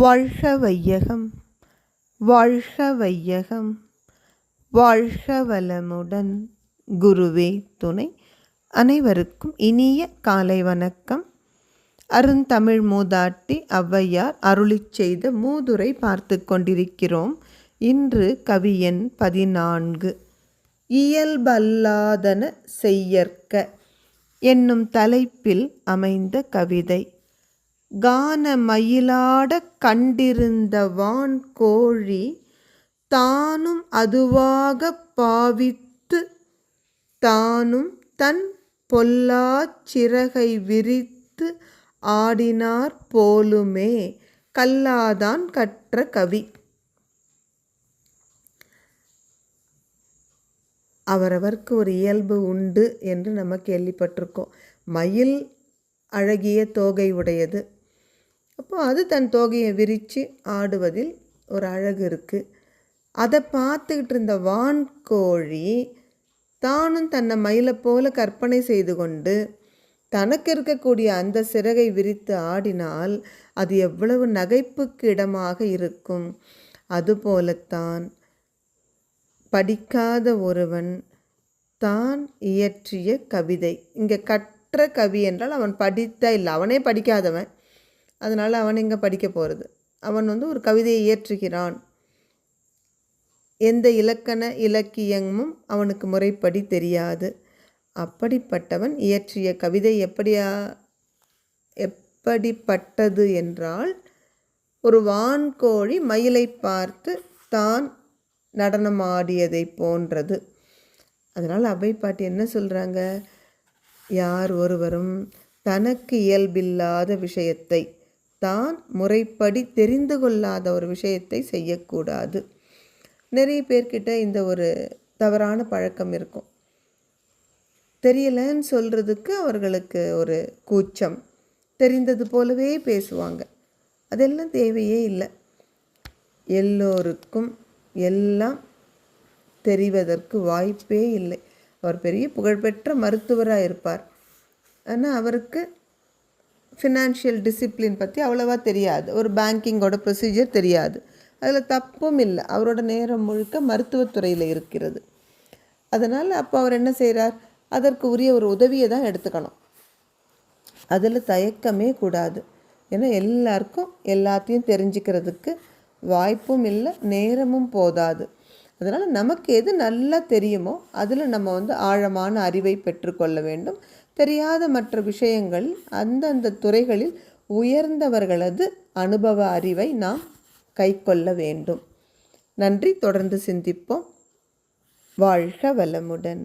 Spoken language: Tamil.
வாழ்க வையகம் வாழ்க வையகம் வாழ்க வளமுடன் குருவே துணை அனைவருக்கும் இனிய காலை வணக்கம். அருந்தமிழ் மூதாட்டி ஔவையார் அருளிச் செய்த மூதுரை பார்த்து கொண்டிருக்கிறோம். இன்று கவியன் பதினான்கு. இயல்பல்லாதன செய்யற்க என்னும் தலைப்பில் அமைந்த கவிதை. கான மயிலாடக் கண்டிருந்த வான் கோழி தானும் அதுவாகப் பாவித்து தானும் தன் பொல்லாச் சிறகை விரித்து ஆடினார் போலுமே கல்லாதான் கற்ற கவி. அவரவர்க்கு ஒரு இயல்பு உண்டு என்று நம்ம கேள்விப்பட்டிருக்கோம். மயில் அழகிய தோகை உடையது. அப்போ அது தன் தோகையை விரித்து ஆடுவதில் ஒரு அழகு இருக்குது அதை பார்த்துக்கிட்டு இருந்த வான்கோழி தானும் தன்னை மயிலை போல கற்பனை செய்து கொண்டு தனக்கு இருக்கக்கூடிய அந்த சிறகை விரித்து ஆடினால் அது எவ்வளவு நகைப்புக்கு இடமாக இருக்கும். அதுபோலத்தான் படிக்காத ஒருவன் தான் இயற்றிய கவிதை. இங்கே கற்ற கவி என்றால் அவன் படித்த இல்லை அவனே படிக்காதவன். அதனால் அவன் எங்கே படிக்க போகிறது அவன் வந்து ஒரு கவிதையை இயற்றுகிறான். எந்த இலக்கண இலக்கியமும் அவனுக்கு முறைப்படி தெரியாது. அப்படிப்பட்டவன் இயற்றிய கவிதை எப்படியா எப்படிப்பட்டது என்றால் ஒரு வான்கோழி மயிலை பார்த்து தான் நடனமாடியதை போன்றது. அதனால் அவை பாட்டி என்ன சொல்கிறாங்க யார் ஒருவரும் தனக்கு இயல்பில்லாத விஷயத்தை தான் முறைப்படி தெரிந்து கொள்ளாத ஒரு விஷயத்தை செய்யக்கூடாது. நிறைய பேர்கிட்ட இந்த ஒரு தவறான பழக்கம் இருக்கும். தெரியலன்னு சொல்கிறதுக்கு அவர்களுக்கு ஒரு கூச்சம். தெரிந்தது போலவே பேசுவாங்க. அதெல்லாம் தேவையே இல்லை. எல்லோருக்கும் எல்லாம் தெரிவதற்கு வாய்ப்பே இல்லை. அவர் பெரிய புகழ்பெற்ற மருத்துவராக இருப்பார். ஆனால் அவருக்கு ஃபினான்ஷியல் டிசிப்ளின் பற்றி அவ்வளோவா தெரியாது. ஒரு பேங்கிங்கோட ப்ரொசீஜர் தெரியாது. அதில் தப்பும் இல்லை. அவரோட நேரம் முழுக்க மருத்துவத்துறையில் இருக்கிறது. அதனால் அப்போ அவர் என்ன செய்கிறார் அதற்கு உரிய ஒரு உதவியை தான் எடுத்துக்கணும். அதில் தயக்கமே கூடாது. ஏன்னா எல்லாருக்கும் எல்லாத்தையும் தெரிஞ்சுக்கிறதுக்கு வாய்ப்பும் இல்லை நேரமும் போதாது. அதனால் நமக்கு எது நல்லா தெரியுமோ அதில் நம்ம வந்து ஆழமான அறிவை பெற்றுக்கொள்ள வேண்டும். தெரியாத மற்ற விஷயங்கள் அந்தந்த துறைகளில் உயர்ந்தவர்களது அனுபவ அறிவை நாம் கைக்கொள்ள வேண்டும். நன்றி. தொடர்ந்து சிந்திப்போம். வாழ்க வளமுடன்.